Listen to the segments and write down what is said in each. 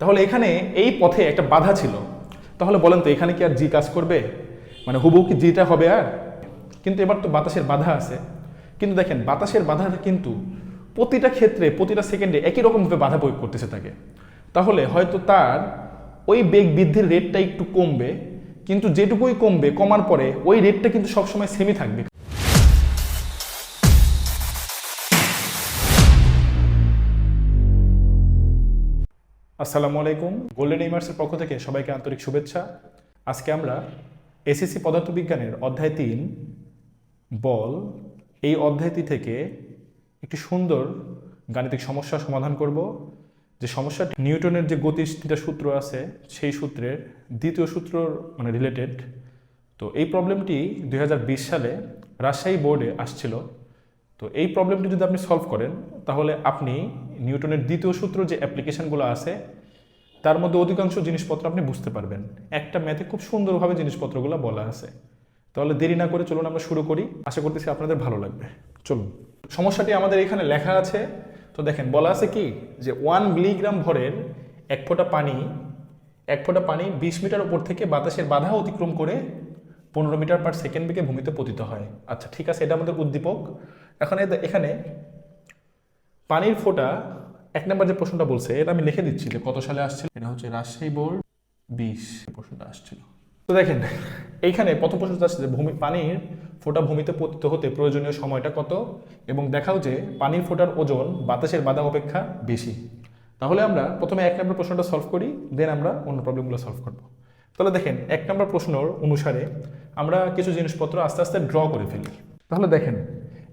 তাহলে এখানে এই পথে একটা বাধা ছিল। তাহলে বলেন তো, এখানে কি আর জি কাজ করবে? মানে হুবহু কি জিটা হবে আর? কিন্তু এবার তো বাতাসের বাধা আছে। কিন্তু দেখেন, বাতাসের বাধাটা কিন্তু প্রতিটা ক্ষেত্রে, প্রতিটা সেকেন্ডে একই রকমভাবে বাধা প্রয়োগ করতেছে তাকে। তাহলে হয়তো তার ওই বেগ বৃদ্ধির রেটটা একটু কমবে, কিন্তু যেটুকুই কমবে, কমার পরে ওই রেটটা কিন্তু সবসময় সেমই থাকবে। আসসালামু আলাইকুম। গোল্ডেন এইমার্সের পক্ষ থেকে সবাইকে আন্তরিক শুভেচ্ছা। আজকে আমরা এসএসসি পদার্থবিজ্ঞানের অধ্যায় তিন, বল, এই অধ্যায়টি থেকে একটি সুন্দর গাণিতিক সমস্যা সমাধান করব। যে সমস্যাটি নিউটনের যে তিনটা সূত্র আছে, সেই সূত্রের দ্বিতীয় সূত্র মানে রিলেটেড তো এই প্রবলেমটি দু হাজার বিশ সালে রাজশাহী বোর্ডে আসছিল। তো এই প্রবলেমটি যদি আপনি সলভ করেন, তাহলে আপনি নিউটনের দ্বিতীয় সূত্র যে অ্যাপ্লিকেশনগুলো আছে, তার মধ্যে অধিকাংশ জিনিসপত্র আপনি বুঝতে পারবেন। একটা ম্যাথে খুব সুন্দরভাবে জিনিসপত্রগুলো বলা আছে। তাহলে দেরি না করে চলুন আমরা শুরু করি। আশা করতেছি আপনাদের ভালো লাগবে। চলুন। সমস্যাটি আমাদের এখানে লেখা আছে। তো দেখেন, বলা আছে কি? যে ওয়ান মিলিগ্রাম ভরের এক ফোঁটা পানি, এক ফোঁটা পানি বিশ মিটার উপর থেকে বাতাসের বাধা অতিক্রম করে পনেরো মিটার পার সেকেন্ড বেগে ভূমিতে পতিত হয়। আচ্ছা ঠিক আছে, এটা আমাদের উদ্দীপক। এখন এখানে পানির ফোঁটা, এক নম্বর যে প্রশ্নটা বলছে, এটা আমি লিখে দিচ্ছি যে কত সালে আসছিল? এটা হচ্ছে রাজশাহী বোর্ড বিশ প্রশ্নটা আসছিল। তো দেখেন, এইখানে প্রথম প্রশ্নটা আসছে যে ভূমি, পানির ফোঁটা ভূমিতে পতিত হতে প্রয়োজনীয় সময়টা কত? এবং দেখাও যে পানির ফোঁটার ওজন বাতাসের বাধা অপেক্ষা বেশি। তাহলে আমরা প্রথমে এক নম্বর প্রশ্নটা সলভ করি দেন আমরা অন্য প্রবলেমগুলো সলভ করব। তাহলে দেখেন, এক নম্বর প্রশ্নর অনুসারে আমরা কিছু জিনিসপত্র আস্তে আস্তে ড্র করে ফেলি। তাহলে দেখেন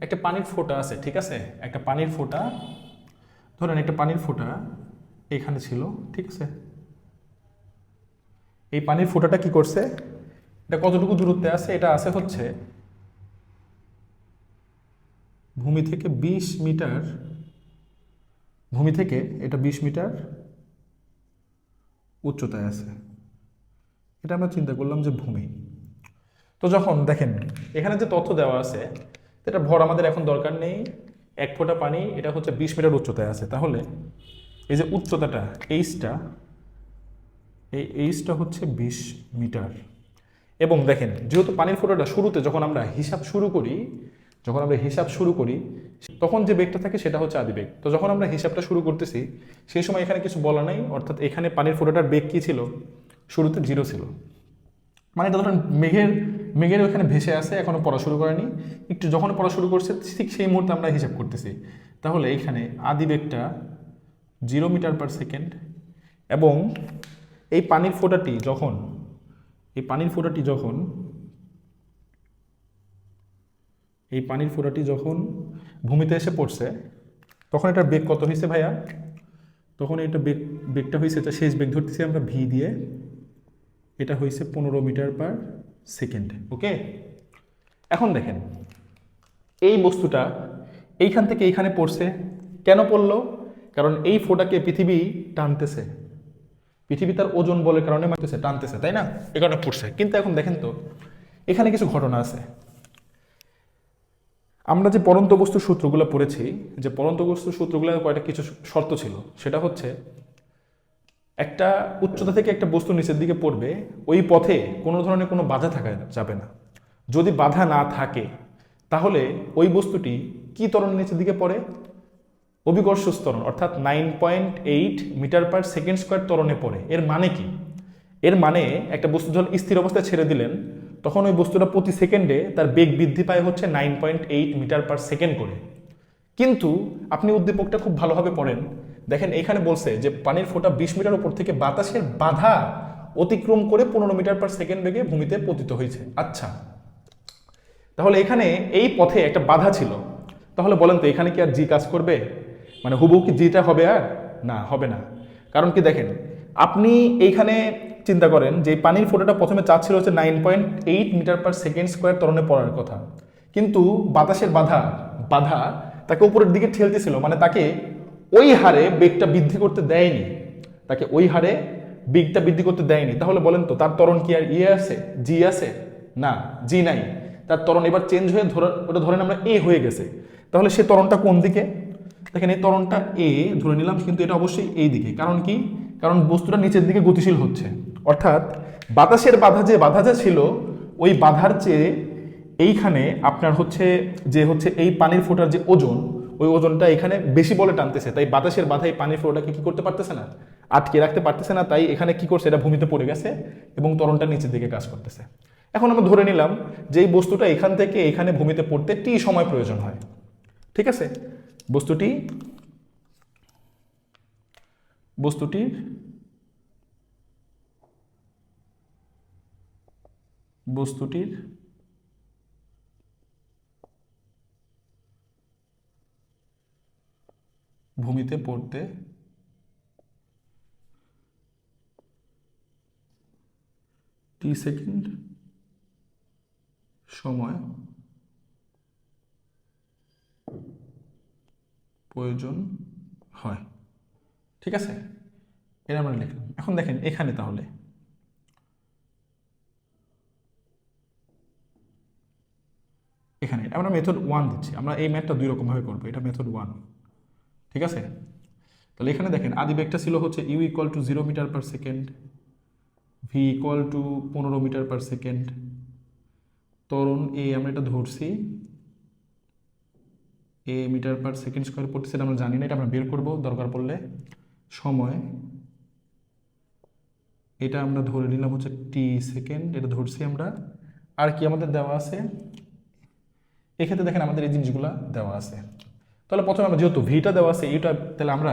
একটা পানির ফোঁটা আছে, ঠিক আছে? একটা পানির ফোঁটা, ধরেন একটা পানির ফোঁটা এখানে ছিল, ঠিক আছে? এই পানির ফোঁটাটা কি করছে? এটা কতটুকু দূরত্বে আছে? এটা আছে হচ্ছে ভূমি থেকে ২০ মিটার, ভূমি থেকে এটা ২০ মিটার উচ্চতায় আছে। এটা আমরা চিন্তা করলাম যে ভূমি। তো যখন দেখেন, এখানে যে তথ্য দেওয়া আছে এটা ভর আমাদের এখন দরকার নেই। এক ফোঁটা পানি, এটা হচ্ছে বিশ মিটার উচ্চতায় আছে। তাহলে এই যে উচ্চতাটা, এইচটা, এই এইচটা হচ্ছে বিশ মিটার। এবং দেখেন, যেহেতু পানির ফোঁটাটা শুরুতে যখন আমরা হিসাব শুরু করি, যখন আমরা হিসাব শুরু করি, তখন যে বেগটা থাকে সেটা হচ্ছে আদিবেগ তো যখন আমরা হিসাবটা শুরু করতেছি, সেই সময় এখানে কিছু বলা নাই, অর্থাৎ এখানে পানির ফোঁটাটার বেগ কী ছিল? শুরুতে জিরো ছিল। মানে এটা ধরেন মেঘের মেঘের ওখানে ভেসে আছে এখনও পড়া শুরু করেনি। একটু যখন পড়া শুরু করছে, ঠিক সেই মুহূর্তে আমরা হিসাব করতেছি। তাহলে এখানে আদি বেগটা জিরো মিটার পার সেকেন্ড এবং এই পানির ফোঁটাটি যখন, এই পানির ফোঁটাটি যখন, এই পানির ফোঁটাটি যখন ভূমিতে এসে পড়ছে, তখন এটার বেগ কত হয়েছে ভাইয়া? তখন এটা বেগ, বেগটা হয়েছে, এটা শেষ বেগ ধরতেছি আমরা ভি দিয়ে। এটা হয়েছে পনেরো মিটার পার সেকেন্ড, ওকে? এখন দেখেন, এই বস্তুটা এইখান থেকে এইখানে পড়ছে। কেন পড়ল? কারণ এই ফোটাকে পৃথিবী টানতেছে। পৃথিবী তার ওজন বলের কারণে মারতেছে, টানতেছে, তাই না? এ কারণে পড়ছে। কিন্তু এখন দেখেন তো, এখানে কিছু ঘটনা আছে। আমরা যে পরন্ত বস্তুর সূত্রগুলো পড়েছি, যে পরন্ত বস্তুর সূত্রগুলো কয়টা কিছু শর্ত ছিল, সেটা হচ্ছে একটা উচ্চতা থেকে একটা বস্তু নিচের দিকে পড়বে, ওই পথে কোনো ধরনের কোনো বাধা থাকা যাবে না। যদি বাধা না থাকে, তাহলে ওই বস্তুটি কি ত্বরণ নিচের দিকে পড়ে? অভিকর্ষ ত্বরণ অর্থাৎ nine point eight metre per second square ত্বরণে পড়ে। এর মানে কি? এর মানে একটা বস্তু যখন স্থির অবস্থায় ছেড়ে দিলেন, তখন ওই বস্তুটা প্রতি সেকেন্ডে তার বেগ বৃদ্ধি পায় হচ্ছে nine point eight metre per second করে। কিন্তু আপনি উদ্দীপকটা খুব ভালোভাবে পড়েন। দেখেন এখানে বলছে যে পানির ফোঁটা বিশ মিটার উপর থেকে বাতাসের বাধা অতিক্রম করে পনেরো মিটার পার সেকেন্ড বেগে ভূমিতে পতিত হয়েছে। আচ্ছা। তাহলে এখানে এই পথে একটা বাধা ছিল। তাহলে বলেন তো, এখানে কি আর জি কাজ করবে? মানে হুবহু কি জিটা হবে আর? না, হবে না। কারণ কি দেখেন, আপনি এইখানে চিন্তা করেন যে পানির ফোঁটাটা প্রথমে চাচ্ছিল হচ্ছে nine point eight metre per second square ত্বরণে পড়ার কথা। কিন্তু বাতাসের বাধা বাধা তাকে উপরের দিকে ঠেলতেছিল। মানে তাকে ওই হারে বেগটা বৃদ্ধি করতে দেয়নি, তাকে ওই হারে বেগটা বৃদ্ধি করতে দেয়নি। তাহলে বলেন তো, তার তরণ কি আর ইয়ে আছে? জি আছে? না, জি নাই। তার তরণ এবার চেঞ্জ হয়ে ধরে, ওটা ধরেন আমরা এ হয়ে গেছে। তাহলে সে তরণটা কোন দিকে? দেখেন এই তরণটা এ ধরে নিলাম, কিন্তু এটা অবশ্যই এই দিকে। কারণ কি? কারণ বস্তুটা নিচের দিকে গতিশীল হচ্ছে। অর্থাৎ বাতাসের বাধা যে বাধা যে ছিল, ওই বাধার চেয়ে এইখানে আপনার হচ্ছে, যে হচ্ছে এই পানির ফোঁটার যে ওজন ওই ওজনটা এখানে বেশি বলে টানতেছে। তাই বাতাসের বাধায় পানির ফোঁটাকে কি করতে পারতেছে না? আটকে রাখতে পারতেছে না, তাই এখানে কি করছে? এটা ভূমিতে পড়ে গেছে এবং তরণটা নিচের দিকে কাজ করতেছে। এখন আমরা ধরে নিলাম যে এই বস্তুটা এখান থেকে এখানে ভূমিতে পড়তে টি সময় প্রয়োজন হয়। ঠিক আছে? বস্তুটি বস্তুটির বস্তুটির ভূমিতে পড়তে টি সেকেন্ড সময় প্রয়োজন হয়। ঠিক আছে? এটা আমরা লিখলাম। এখন দেখেন, এখানে তাহলে। এখানে, আমরা মেথড ওয়ান দিচ্ছি। আমরা এই ম্যাথটা দুই রকমভাবে করব। এটা মেথড ওয়ান ঠিক আছে? তাহলে এখানে দেখেন, আদি বেগটা ছিল হচ্ছে U equal to zero metre per second V equal to পনেরো মিটার পার সেকেন্ড তরুণ এ আমরা এটা ধরছি A metre per second square পড়তেছে এটা আমরা জানি না, এটা আমরা বের করব, দরকার পড়লে। সময়, এটা আমরা ধরে নিলাম হচ্ছে টি সেকেন্ড এটা ধরছি আমরা। আর কি আমাদের দেওয়া আছে? এক্ষেত্রে দেখেন আমাদের এই জিনিসগুলো দেওয়া আছে। তাহলে প্রথমে আমরা যেহেতু ভিটা দেওয়া আছে এইটা তাহলে আমরা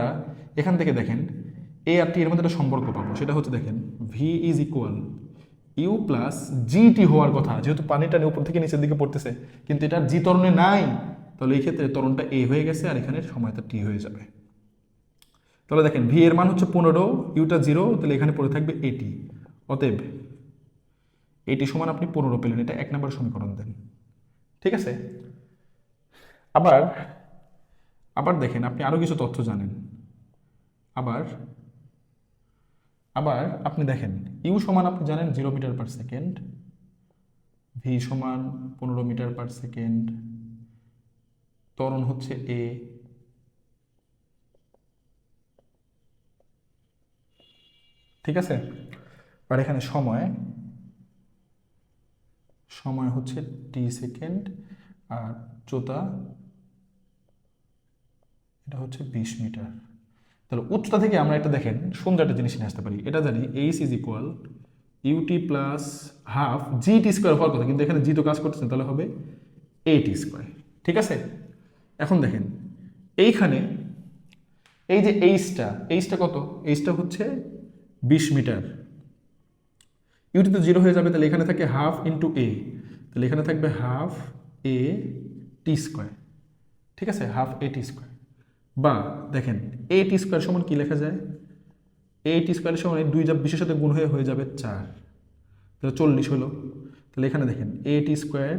এখান থেকে দেখেন এ আর টি এর মধ্যে একটা সম্পর্ক পাবো। সেটা হচ্ছে দেখেন V is equal U plus G T হওয়ার কথা। যেহেতু পানিটা উপর থেকে নিচের দিকে পড়তেছে, কিন্তু এটা জি তরণে নাই, তাহলে এই ক্ষেত্রে তরণটা এ হয়ে গেছে আর এখানে সময়টা টি হয়ে যাবে। তাহলে দেখেন ভি এর মান হচ্ছে পনেরো ইউটা জিরো তাহলে এখানে পড়ে থাকবে এটি অতএব এটি সমান আপনি পনেরো পেলেন, এটা এক নম্বর সমীকরণ দেন। ঠিক আছে? আবার আবার দেখেন আপনি আরও কিছু তথ্য জানেন। আবার আবার আপনি দেখেন ইউ সমান আপনি জানেন zero metre per second V সমান পনেরো মিটার পার সেকেন্ড ত্বরণ হচ্ছে এ ঠিক আছে? আর এখানে সময় সময় হচ্ছে টি সেকেন্ড আর চোতা এটা হচ্ছে বিশ মিটার। তাহলে উচ্চতা থেকে আমরা একটা দেখেন সুন্দর একটা জিনিস নিয়ে আসতে পারি। এটা জানি H is equal U T plus half G T square হওয়ার কথা, কিন্তু এখানে জি তো কাজ করতেছেন তাহলে হবে এ টি স্কোয়ার ঠিক আছে? এখন দেখেন, এইখানে এই যে এইচটা এইচটা কত? এইচটা হচ্ছে বিশ মিটার। ইউটি তো জিরো হয়ে যাবে, তাহলে এখানে থাকে হাফ ইন্টু এ তাহলে এখানে থাকবে হাফ এ টি স্কোয়ার ঠিক আছে? হাফ এ টি স্কোয়ার বা দেখেন এ টি স্কোয়ার সমান কী লেখা যায়? এ টি স্কোয়ারের সমান এই দুই যা বিশের সাথে গুণ হয়ে হয়ে যাবে চার। তাহলে চল্লিশ হলো। তাহলে এখানে দেখেন এ টি স্কোয়ার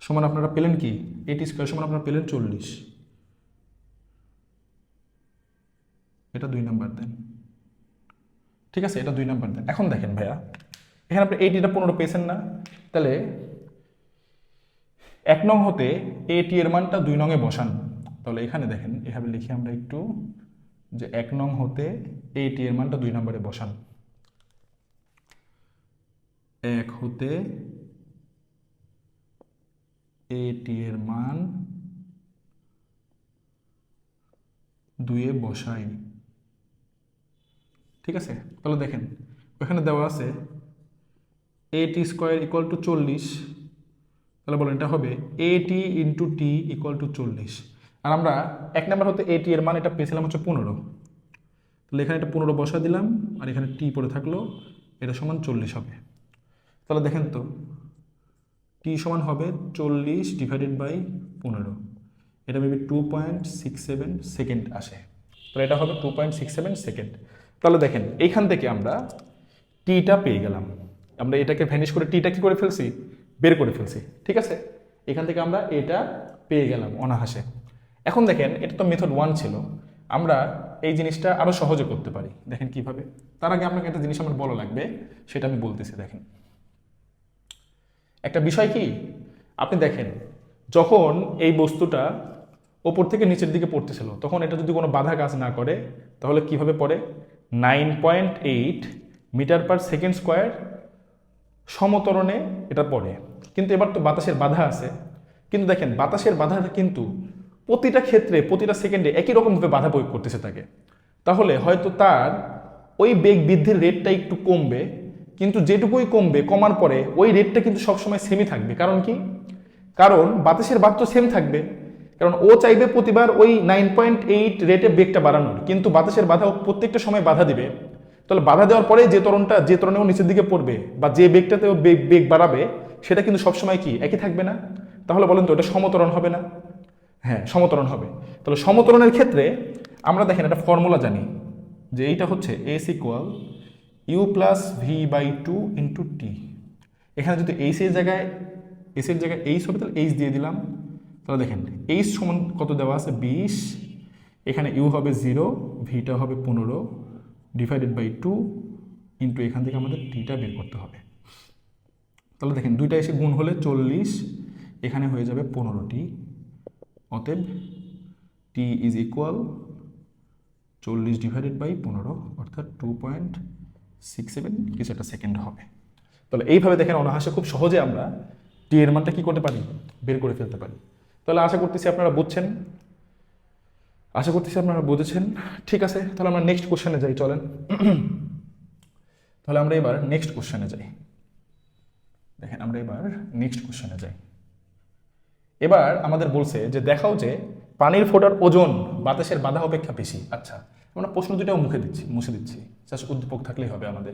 সমান আপনারা পেলেন কি? এ টি স্কোয়ার সমান আপনারা পেলেন চল্লিশ। এটা দুই নাম্বার দেন। ঠিক আছে, এটা দুই নাম্বার দেন। এখন দেখেন ভাইয়া, এখানে আপনি এইটিটা পনেরো পেয়েছেন না। তাহলে এক নং হতে এটি এর মানটা দুই নংয়ে বসান। তাহলে এখানে দেখেন, এভাবে লিখি আমরা একটু, যে এক নং হতে এটি এর মানটা দুই নম্বরে বসান। এক হতে এটি এর মান দুয়ে বসাই। ঠিক আছে? তাহলে দেখেন, ওখানে দেওয়া আছে A T square equal to চল্লিশ। তাহলে বলেন এটা হবে A T into T equal to চল্লিশ। আর আমরা এক নম্বর হতে এ টি এর মান, এটা পেয়েছিলাম হচ্ছে পনেরো। তাহলে এখানে এটা পনেরো বসা দিলাম, আর এখানে টি পড়ে থাকল, এটা সমান চল্লিশ হবে। তাহলে দেখেন তো টি সমান হবে চল্লিশ ডিভাইডেড বাই পনেরো। এটা maybe two point six seven second আসে। তাহলে এটা হবে two point six seven second তাহলে দেখেন, এইখান থেকে আমরা টিটা পেয়ে গেলাম। আমরা এটাকে ভ্যানিশ করে টিটা কি করে ফেলছি? বের করে ফেলছি, ঠিক আছে? এখান থেকে আমরা এটা পেয়ে গেলাম অনাহাসে এখন দেখেন, এটা তো মেথড ওয়ান ছিল। আমরা এই জিনিসটা আরও সহজে করতে পারি। দেখেন কীভাবে। তার আগে আপনাকে একটা জিনিস আমার বলা লাগবে, সেটা আমি বলতেছি, দেখেন। একটা বিষয় কি? আপনি দেখেন, যখন এই বস্তুটা ওপর থেকে নিচের দিকে পড়তেছিল, তখন এটা যদি কোনো বাধা কাজ না করে, তাহলে কীভাবে পড়ে? Nine point eight metre per second square সমতরণে এটা পড়ে। কিন্তু এবার তো বাতাসের বাধা আছে। কিন্তু দেখেন, বাতাসের বাধাটা কিন্তু প্রতিটা ক্ষেত্রে, প্রতিটা সেকেন্ডে একই রকমভাবে বাধা প্রয়োগ করতেছে তাকে। তাহলে হয়তো তার ওই বেগ বৃদ্ধির রেটটা একটু কমবে, কিন্তু যেটুকুই কমবে, কমার পরে ওই রেটটা কিন্তু সবসময় সেমই থাকবে। কারণ কি? কারণ বাতাসের বাদ তো সেম থাকবে। কারণ ও চাইবে প্রতিবার ওই নাইন পয়েন্ট এইট রেটে বেগটা বাড়ানোর। কিন্তু বাতাসের বাধা ও প্রত্যেকটা সময় বাধা দিবে। তাহলে বাধা দেওয়ার পরে যে তরণটা যে তরণে ও নিচের দিকে পড়বে বা যে বেগটাতে ও বেগ বেগ বাড়াবে, সেটা কিন্তু সবসময় কি? একই থাকবে না? তাহলে বলেন তো, ওটা সমতরণ হবে না? হ্যাঁ সমতরণ হবে। তাহলে সমতরণের ক্ষেত্রে আমরা দেখেন একটা ফর্মুলা জানি, যে এইটা হচ্ছে S equal U plus V by two into T এখানে যদি এইচ এর জায়গায় এস এর জায়গায় এইচ হবে, তাহলে এইচ দিয়ে দিলাম। তাহলে দেখেন এইচ সমান কত দেওয়া আছে? বিশ। এখানে ইউ হবে জিরো ভিটা হবে পনেরো ডিভাইডেড বাই টু ইন্টু এখান থেকে আমাদের টিটা বের করতে হবে। তাহলে দেখেন, দুইটা এসে গুণ হলে চল্লিশ, এখানে হয়ে যাবে পনেরোটি। অতএব টি ইজ ইকুয়াল চল্লিশ ডিভাইডেড বাই পনেরো, অর্থাৎ টু পয়েন্ট সিক্স সেভেন কিছু একটা সেকেন্ড হবে। তাহলে এইভাবে দেখেন অনাহাসে খুব সহজে আমরা টি এর মানটা কী করতে পারি? বের করে ফেলতে পারি। তাহলে আশা করতেছি আপনারা বুঝছেন। আশা করতেছি আপনারা বুঝেছেন। ঠিক আছে, তাহলে আমরা নেক্সট কোশ্চেনে যাই, চলেন। তাহলে আমরা এবার নেক্সট কোশ্চেনে যাই। দেখেন আমরা এবার নেক্সট কোশ্চেনে যাই। এবার আমাদের বলছে যে দেখাও যে পানির ফোটার ওজন বাতাসের বাধা অপেক্ষা বেশি। আচ্ছা আমরা প্রশ্ন দুটাও মুখে দিচ্ছি, মুছে দিচ্ছি। জাস্ট উদ্দীপক থাকলেই হবে আমাদের।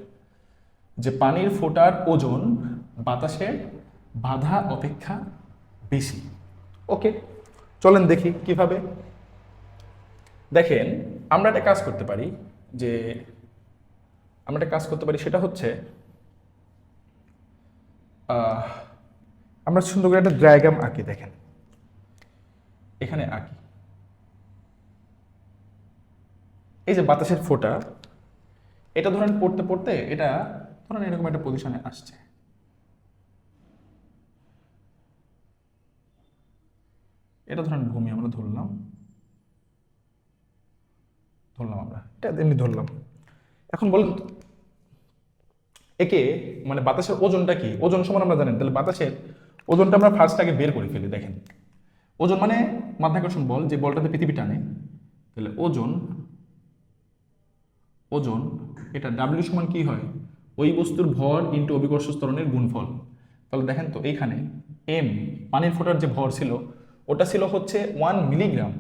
যে পানির ফোটার ওজন বাতাসের বাধা অপেক্ষা বেশি। ওকে, চলেন দেখি কীভাবে। দেখেন, আমরা একটা কাজ করতে পারি যে, আমরা একটা কাজ করতে পারি, সেটা হচ্ছে আমরা সুন্দর করে একটা ড্রায়াগ্রাম আঁকি, দেখেন। এখানে আঁকি। এই যে বাতাসের ফোঁটা, এটা ধরেন পড়তে পড়তে এটা ধরেন এরকম একটা পজিশনে আসছে। এটা ধরেন ভূমি, আমরা ধরলাম। ধরলাম আমরা। এটা এমনি ধরলাম। এখন বলুন একে মানে বাতাসের ওজনটা কি? ওজন সমান আমরা জানেন, তাহলে বাতাসের ওজনটা আমরা ফার্স্ট আগে বের করে ফেলি, দেখেন। ওজন মানে মাধ্যাকর্ষণ বল যে বলটাতে পৃথিবী টানে, তাহলে ওজন ওজন, এটা ডাব্লিউ সমান কি হয়? ওই বস্তুর ভর ইন্টু অভিকর্ষ স্তরণের গুণফল। তাহলে দেখেন তো, এইখানে এম পানির ফোটার যে ভর ছিল, ওটা ছিল হচ্ছে ওয়ান মিলিগ্রাম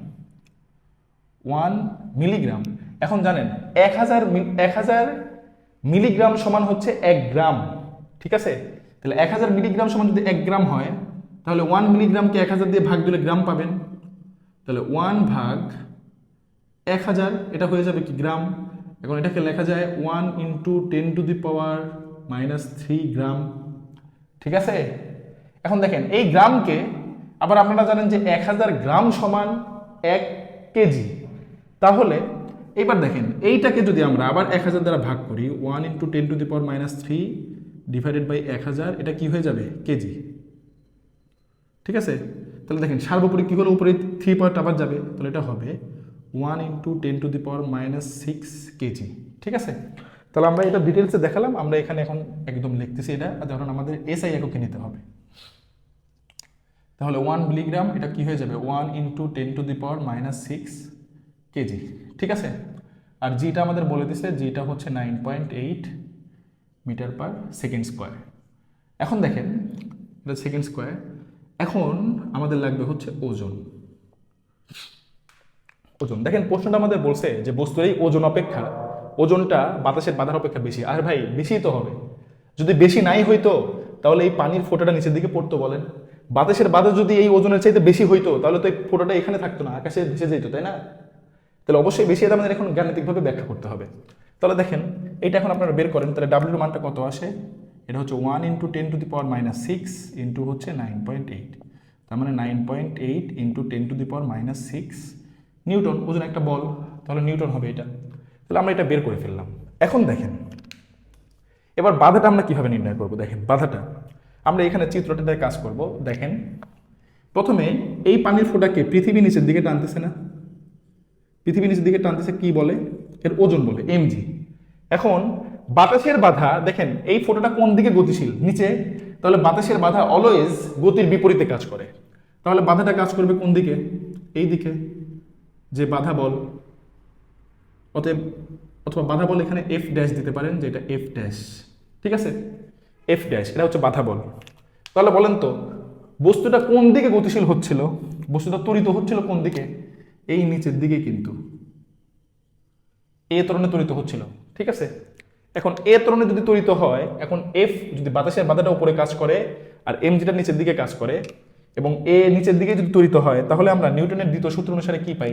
ওয়ান মিলিগ্রাম এখন জানেন, এক হাজার এক হাজার মিলিগ্রাম সমান হচ্ছে এক গ্রাম, ঠিক আছে? তাহলে এক হাজার মিলিগ্রাম সমান যদি এক গ্রাম হয়, তাহলে ওয়ান মিলিগ্রামকে এক হাজার দিয়ে ভাগ দিলে গ্রাম পাবেন। তাহলে ওয়ান ভাগ এক হাজার, এটা হয়ে যাবে কি গ্রাম? এখন এটাকে লেখা যায় one into ten to the power minus three gram. ঠিক আছে? এখন দেখেন, এই গ্রামকে আবার আপনারা জানেন যে এক হাজার গ্রাম সমান এক কেজি। তাহলে এইবার দেখেন, এইটাকে যদি আমরা আবার এক হাজার দ্বারা ভাগ করি one into ten to the power minus three divided by এক হাজার, এটা কি হয়ে যাবে? কেজি। ঠিক আছে? তাহলে দেখেন সার্বপরিক কী হলো? উপরে থ্রি পাওয়ারটা আবার যাবে। তাহলে এটা হবে one into ten to the power minus six KG. ঠিক আছে? তাহলে আমরা এটা ডিটেলসে দেখালাম। আমরা এখানে এখন একদম লিখতেছি এটা। আর যখন আমাদের এসআই এককে নিতে হবে। তাহলে ওয়ান মিলিগ্রাম এটা কি হয়ে যাবে? One into ten to the power minus six kg. ঠিক আছে? আর জিটা আমাদের বলে দিছে। জিটা হচ্ছে nine point eight metre per second square. এখন দেখেন, এটা সেকেন্ড স্কোয়ার। এখন আমাদের লাগবে হচ্ছে ওজন। ওজন, দেখেন প্রশ্নটা আমাদের বলছে যে বস্তুর এই ওজন অপেক্ষা, ওজনটা বাতাসের বাধার অপেক্ষা বেশি। আর ভাই বেশি তো হবে। যদি বেশি নাই হইতো, তাহলে এই পানির ফোঁটাটা নিচের দিকে পড়তো বলেন। বাতাসের বাধা যদি এই ওজনের চাইতে বেশি হইতো, তাহলে তো এই ফোঁটাটা এখানে থাকতো না আকাশে ভেসে যেত, তাই না? তাহলে অবশ্যই বেশি এটা আমাদের এখন গাণিতিকভাবে ব্যাখ্যা করতে হবে। তাহলে দেখেন, এইটা এখন আপনারা বের করেন, তাহলে ডাব্লিউর মানটা কত আসে? এটা হচ্ছে one into ten to the power minus six into হচ্ছে নাইন পয়েন্ট এইট তার মানে nine point eight into ten to the power minus six newton, ওজন একটা বল, তাহলে নিউটন হবে এটা। তাহলে আমরা এটা বের করে ফেললাম। এখন দেখেন, এবার বাধাটা আমরা কীভাবে নির্ণয় করব? দেখেন, বাধাটা, আমরা এখানে চিত্রটাতে কাজ করব। দেখেন, প্রথমে এই পানির ফোঁটাকে পৃথিবী নিচের দিকে টানতেছে না। পৃথিবী নিচের দিকে টানতেছে কি বলে? এর ওজন বলে এমজি এখন বাতাসের বাধা, দেখেন, এই ফোটোটা কোন দিকে গতিশীল? নিচে। তাহলে বাতাসের বাধা অলওয়েজ গতির বিপরীতে কাজ করে। তাহলে বাধাটা কাজ করবে কোন দিকে? এই দিকে। যে বাধা বল, অতএব, অথবা বাধা বল এখানে এফ ড্যাশ দিতে পারেন, যে এটা এফ ড্যাশ ঠিক আছে? এফ ড্যাশ এটা হচ্ছে বাধা বল। তাহলে বলেন তো, বস্তুটা কোন দিকে গতিশীল হচ্ছিল? বস্তুটা ত্বরিত হচ্ছিল কোন দিকে? এই নিচের দিকে কিন্তু। এ ত্বরণে ত্বরিত হচ্ছিল, ঠিক আছে? এখন এ ত্বরণে যদি ত্বরিত হয়, এখন এফ যদি বাতাসের বাধাটা উপরে কাজ করে আর এম যেটা নিচের দিকে কাজ করে এবং এ নিচের দিকে যদি ত্বরিত হয়, তাহলে আমরা নিউটনের দ্বিতীয় সূত্র অনুসারে কি পাই?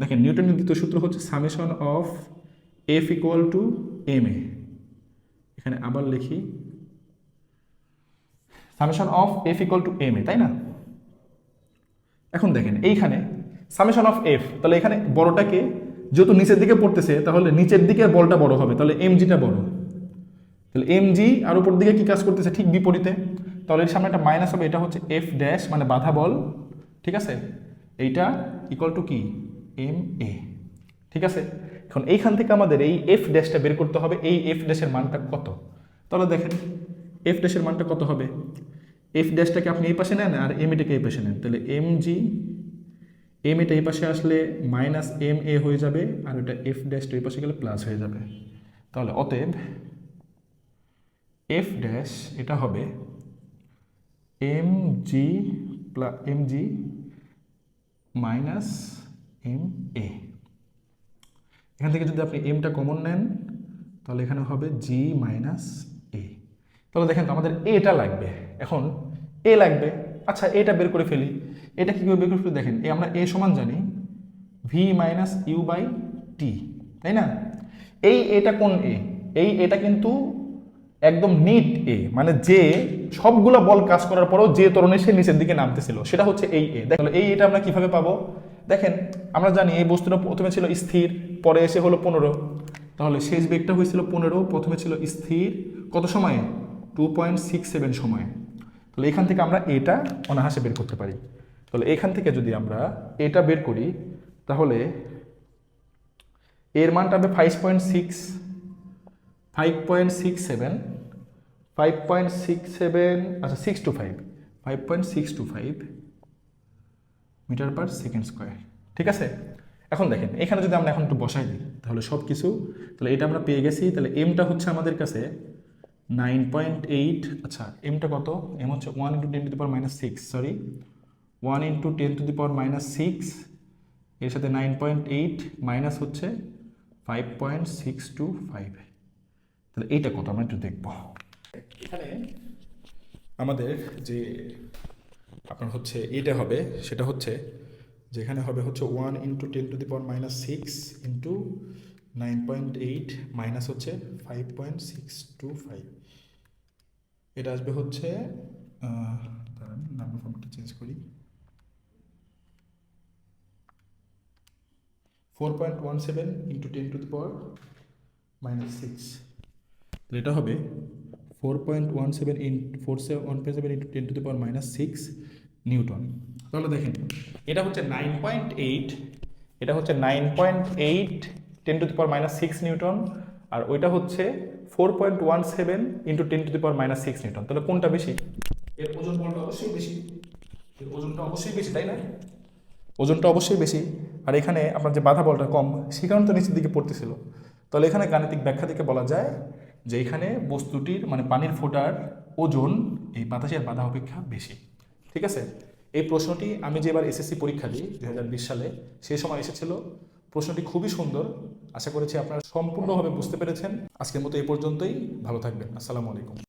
দেখেন, নিউটনের দ্বিতীয় সূত্র হচ্ছে summation of F equal to M A এখানে আবার লিখি summation of F equal to M A তাই না? এখন দেখেন, এইখানে সামেশন অফ এফ তাহলে এখানে বড়টাকে যেহেতু নিচের দিকে পড়তেছে, তাহলে নিচের দিকে বলটা বড় হবে, তাহলে এম জিটা বড়। তাহলে এম জি আর উপর দিকে কি কাজ করতেছে? ঠিক বিপরীতে। তাহলে এর সামনে একটা মাইনাস হবে, এটা হচ্ছে এফ ড্যাশ মানে বাধা বল। ঠিক আছে? এইটা ইকুয়াল টু কি? এম এ ঠিক আছে? এখন এইখান থেকে আমাদের এই এফ ড্যাশটা বের করতে হবে। এই এফ ড্যাশের মানটা কত? তাহলে দেখেন এফ ড্যাশের মানটা কত হবে? এফ ড্যাশটাকে আপনি এই পাশে নেন আর এম এটাকে এই পাশে নেন। তাহলে এম জি এম এটা এই পাশে আসলে মাইনাস এম এ হয়ে যাবে আর ওটা এফ ড্যাশটা এই পাশে গেলে প্লাস হয়ে যাবে। তাহলে অতএব এফ ড্যাশ এটা হবে M G plus M G minus M A এখান থেকে যদি আপনি এমটা কমন নেন, তাহলে এখানে হবে জি মাইনাস এ তাহলে দেখেন তো আমাদের এটা লাগবে। এখন এ লাগবে। আচ্ছা এটা বের করে ফেলি। এটা কীভাবে বের করে দেখেন এ আমরা এ সমান জানি V minus U by T তাই না? এই এটা কোন এ এই এটা কিন্তু একদম নিট এ মানে যে সবগুলো বল কাজ করার পরেও যে তরণে সে নিচের দিকে নামতেছিল, সেটা হচ্ছে এই এ দেখেন, এই এটা আমরা কীভাবে পাবো? দেখেন, আমরা জানি এই বস্তুটা প্রথমে ছিল স্থির, পরে এসে হলো পনেরো। তাহলে শেষ বেগটা হয়েছিল পনেরো, প্রথমে ছিল স্থির, কত সময়ে? টু পয়েন্ট সিক্স সেভেন সময়ে। তাহলে এখান থেকে আমরা এটা অনাহাসে বের করতে পারি। তাহলে এখান থেকে যদি আমরা এটা বের করি, তাহলে এর মানটা হবে five point six five point six seven five point six seven আচ্ছা six two five five point six two five metre per second square ঠিক আছে? এখন দেখেন, এখানে যদি আমরা এখন একটু বসাই দিই, তাহলে সব কিছু তাহলে এটা আমরা পেয়ে গেছি, তাহলে এমটা হচ্ছে আমাদের কাছে নাইন পয়েন্ট এইট আচ্ছা এমটা কত? এম হচ্ছে one into ten to power minus six sorry one into ten to the power minus six, এর সাথে নাইন পয়েন্ট এইট মাইনাস হচ্ছে five point six two five. তাহলে এইটা কত? আমরা একটু দেখব। এখানে আমাদের যে আপনার হচ্ছে এটা হবে, সেটা হচ্ছে যেখানে হবে হচ্ছে one into ten to the power minus six into nine point eight minus হচ্ছে five point six two five. এটা আসবে হচ্ছে নাম্বার ফর্মটা চেঞ্জ করি। Four point one seven into ten to the minus six এটা হবে four point one seven in four seven one point seven into ten to the power minus six newton তাহলে দেখেন, এটা হচ্ছে নাইন পয়েন্ট এইট এটা হচ্ছে nine point eight ten to the power minus six newton আর ওইটা হচ্ছে four point one seven into ten to the power minus six newton তাহলে কোনটা বেশি? এর ওজন বলটা অবশ্যই বেশি। এর ওজনটা অবশ্যই বেশি, তাই না? ওজনটা অবশ্যই বেশি। আর এখানে আপনার যে বাধা বলটা কম, সে কারণে তো নিচের দিকে পড়তেছিল। তাহলে এখানে গাণিতিক ব্যাখ্যা থেকে বলা যায় যে এখানে বস্তুটির মানে পানির ফোটার ওজন এই বাতাসের বাধা অপেক্ষা বেশি। ঠিক আছে? এই প্রশ্নটি আমি যে এবার এসএসসি পরীক্ষা দিই দু হাজার বিশ সালে সেই সময় এসেছিল। প্রশ্নটি খুবই সুন্দর। আশা করেছি আপনারা সম্পূর্ণভাবে বুঝতে পেরেছেন। আজকের মতো এই পর্যন্তই। ভালো থাকবেন। আসসালামু আলাইকুম।